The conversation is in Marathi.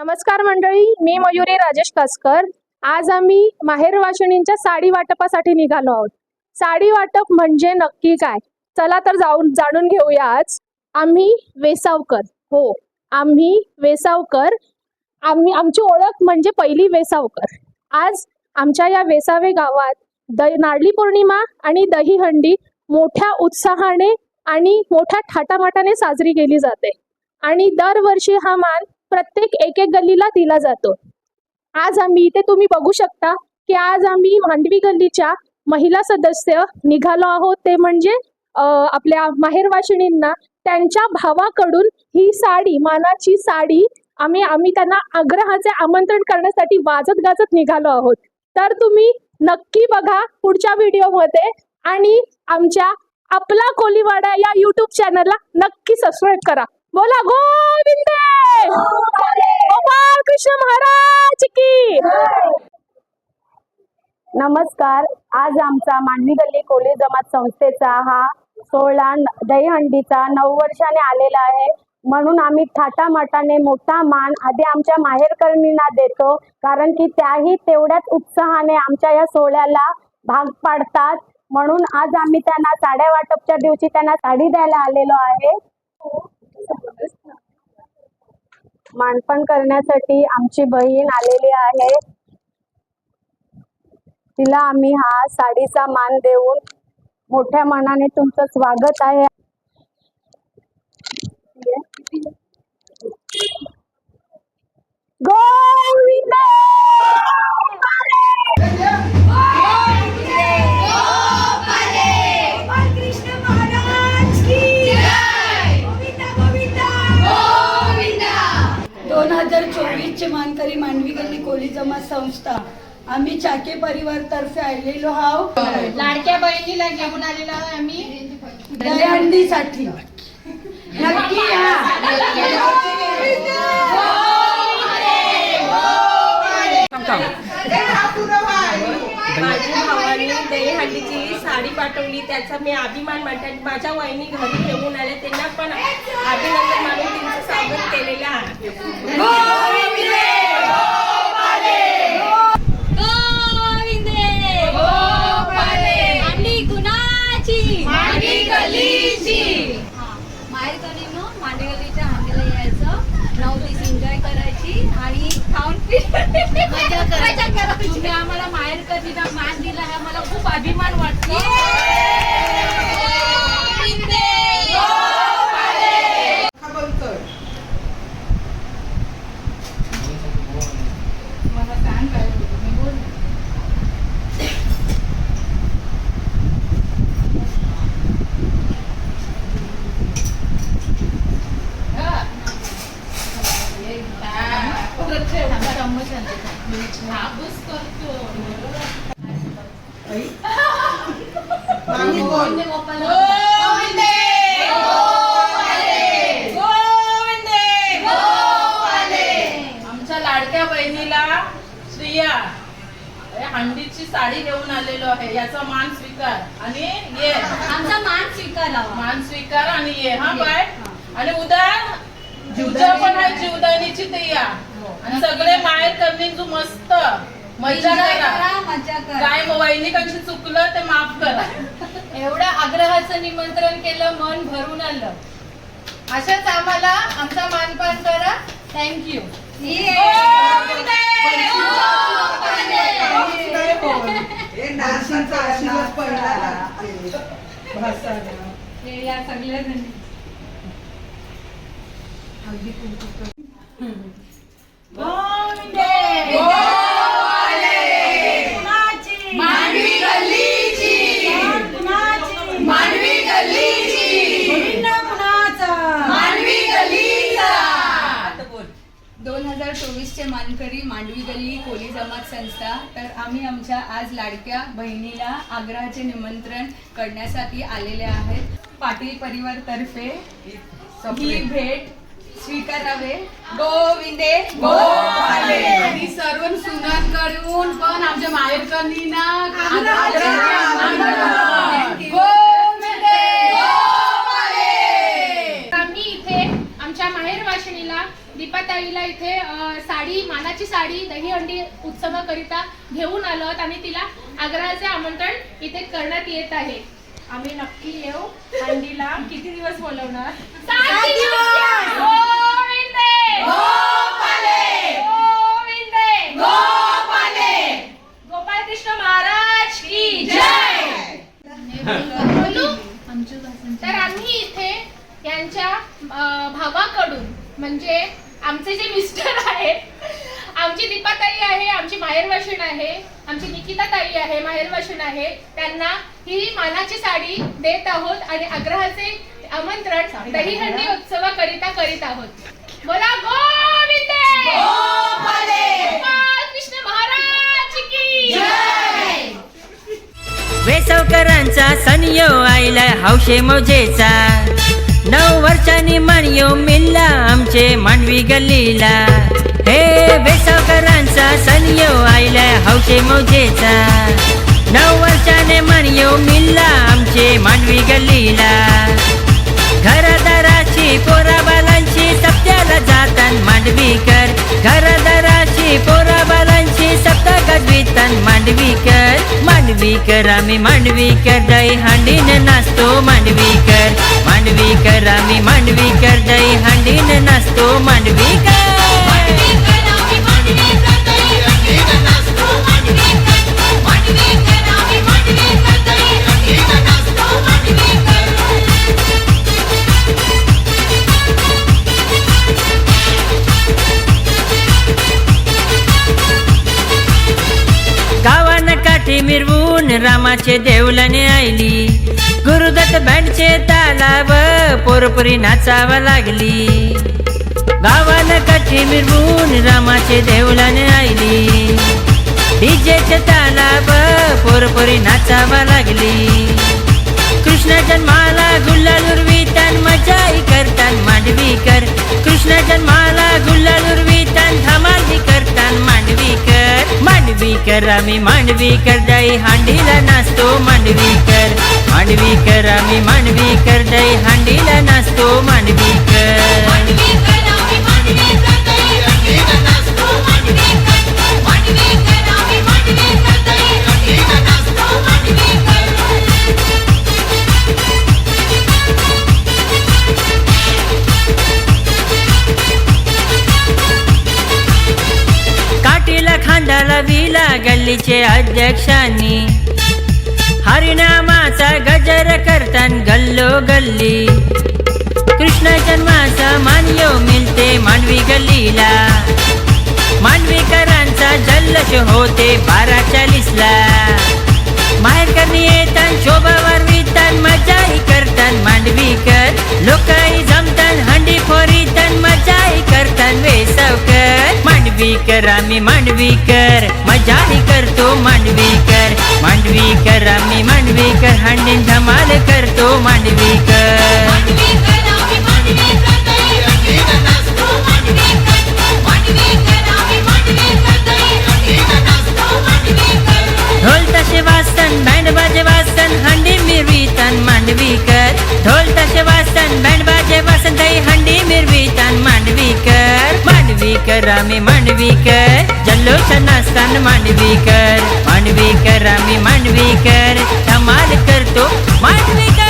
नमस्कार मंडळी मी मयुरी राजेश कासकर. आज आम्ही माहेर वाशिणींच्या साडी वाटपासाठी निघालो आहोत. साडी वाटप म्हणजे नक्की काय? चला तर जाऊन जाणून घेऊया आज. आम्ही वेसावकर. हो आम्ही वेसावकर. आम्ही आमची ओळख म्हणजे पहिली वेसावकर. आज आमच्या या वेसावे गावात द नारळी पौर्णिमा आणि दहीहंडी मोठ्या उत्साहाने आणि मोठ्या थाटामाटाने साजरी केली जाते. आणि दरवर्षी हा मान प्रत्येक एक एक गल्लीला दिला जातो. आज आम्ही इथे तुम्ही बघू शकता की आज आम्ही मांडवी गल्लीच्या महिला सदस्य निघालो आहोत. ते म्हणजे आपल्या माहेरवाशिणींना त्यांच्या भावाकडून ही साडी मानाची साडी आम्ही आम्ही त्यांना आग्रहाचे आमंत्रण करण्यासाठी वाजत गाजत निघालो आहोत. तर तुम्ही नक्की बघा पुढच्या व्हिडिओमध्ये आणि आमच्या आपला कोलीवाडा या युट्यूब चॅनलला नक्की सबस्क्राईब करा. बोला गोविंद! गोपाल कृष्ण महाराज की! नमस्कार. आज आमचा मांडवी गल्ली कोळी जमात संस्थेचा हा सोहळा दहीहंडीचा नऊ वर्षाने आलेला आहे. म्हणून आम्ही थाटामाटाने मोठा मान आधी आमच्या माहेरकर्मींना देतो कारण की त्याही तेवढ्याच उत्साहाने आमच्या या सोहळ्याला भाग पाडतात. म्हणून आज आम्ही त्यांना साड्या वाटपच्या दिवशी त्यांना साडी द्यायला आलेलो आहे. मानपण करण्यासाठी आमची बहीण आलेली आहे. तिला आम्ही हा साडीचा मान देऊन मोठ्या मनाने तुमचं स्वागत आहे. गोविंद मानकरी मांडवी गल्ली कोली जमात संस्था. आम्ही चाके परिवार तर्फे आलेलो हाव लाडक्या बहिणीला घेऊन आलेलो आहोत आम्ही. दहीहंडीसाठी नक्की या. माझ्या भावाने दहीहंडीची साडी पाठवली त्याचा मी अभिमान मानतात माझ्या वहिनी घरी घेऊन आले त्यांना पण अभिनंदन मानून त्यांचं स्वागत केलेलं आहे माहेरकडीनं मांडेगलीच्या हांडीला यायचं नऊ दिवस एन्जॉय करायची आणि खाऊन पिऊन मजा करायची तुम्ही आम्हाला माहेरकडीला मान दिला हा मला खूप अभिमान वाटतो. आमच्या लाडक्या बहिणीला श्रिया हे हंडीची साडी घेऊन आलेलो आहे. याचा मान स्वीकार. आणि ये. आमचा मान स्वीकारावा मान स्वीकार आणि ये. हा बाय. आणि उद्या जीवजा पण आहे जीवदानीची ते या आणि सगळे माहेर करणे जो मस्त. मजा करा. काय वैनिकांची चुकलं ते माफ करा. एवढं आग्रहाचं निमंत्रण केलं मन भरून आलं अशाच आम्हाला आमचा मानपान करा. थँक्यू या सगळ्या चोवीसचे मानकरी मांडवी गल्ली कोली जमात संस्था तर आम्ही आमच्या आज लाडक्या बहिणीला आग्रहाचे निमंत्रण करण्यासाठी आलेले आहेत. पाटील परिवार तर्फे ही भेट स्वीकारावे. गोविंदे गोपाले आणि सर्व सुनांकडून पण आमच्या माहेरकरणींना आम्ही इथे आमच्या माहेर वाशिणीला दीपाताईला इथे अ, साडी दहीहंडी उत्सवाकरिता घेऊन आलो आहोत आणि तिला आग्रहाचे आमंत्रण इथे करण्यात येत आहे आम्ही नक्की येऊ हंडीला किती दिवस बोलवणार सात दिवस! गोविंदे! गोविंदे! गोपाळ कृष्ण महाराज की जय बोलू? तर आम्ही इथे यांच्या भावाकडून म्हणजे आमचे जे मिस्टर आहेत आमची दीपाताई आहे आमची माहेरवाशीण आहे आमची निकिता ताई आहे माहेरवाशीण आहे. त्यांना ही मानाची साडी देत आहोत आणि आग्रहाचे आमंत्रण दहीहंडी उत्सवाकरिता करीत आहोत. बोला गोविंदे! कृष्ण महाराज की वेसवकरांचा सण यो आईला हौशे मौजेचा. नऊ वर्षांनी मन यो मिल्ला आमचे मांडवी गल्लीला. हे मौजेचा नऊ वर्षाने मन मिल्ला आमचे मांडवी गल्लीला. घरदाराची पोराबालांची सप्त्याला जातान मांडवी कर. घरदाराची पोराबालांची सप्ता गजवितान मांडवी कर. मांडवी कर आम्ही मांडवीकर दही हांडीन नाचतो मांडवी कर. मांडवी कर आम्ही मांडवीकर दही हांडीन नाचतो मांडवी रामाचे देवलाने आईली गुरुदत्त बँडचे तालाव पोरपुरी नाचावा लागली. गावान काठी मिरवून रामाचे देवलाने आईली डीजेचे तालाव पोरपुरी नाचावा लागली. कृष्ण जन्माला गुल्लाल उर्वितान मजा मांडवीकर आम्ही मांडवीकर कर हांडीला नाचतो मांडवीकर. मांडवीकर आम्ही मांडवीकर कर हांडीला नाचतो मांडवी खांद्याला गल्लीचे अध्यक्षांनी. हरिनामाचा गजर करतान गल्लो गल्ली. कृष्ण जन्माचा मान्यो मिळते मानवी गल्लीला. मानवीकरांचा जल्लश होते बारा चाळीसला माहेर येतान शोभावर वितान मजाही करतान मांडवीकर लोकाई जमतान हंडी फोरीतान मजाही करतान वेसवकर मांडवीकर आम्ही मांडवीकर. मजाही करतो मांडवीकर. मांडवीकर आम्ही मांडवीकर. हंडीन धमाल करतो मांडवीकर. ढोल तसे वाजतान बँड बाजे वाजतान हंडी मिरवितान मांडवीकर. मांडवीकर आम्ही मांडवीकर. जल्लोषण स्थान मांडवीकर. मांडवीकर आम्ही मांडवीकर. धमाल करतो मांडवीकर.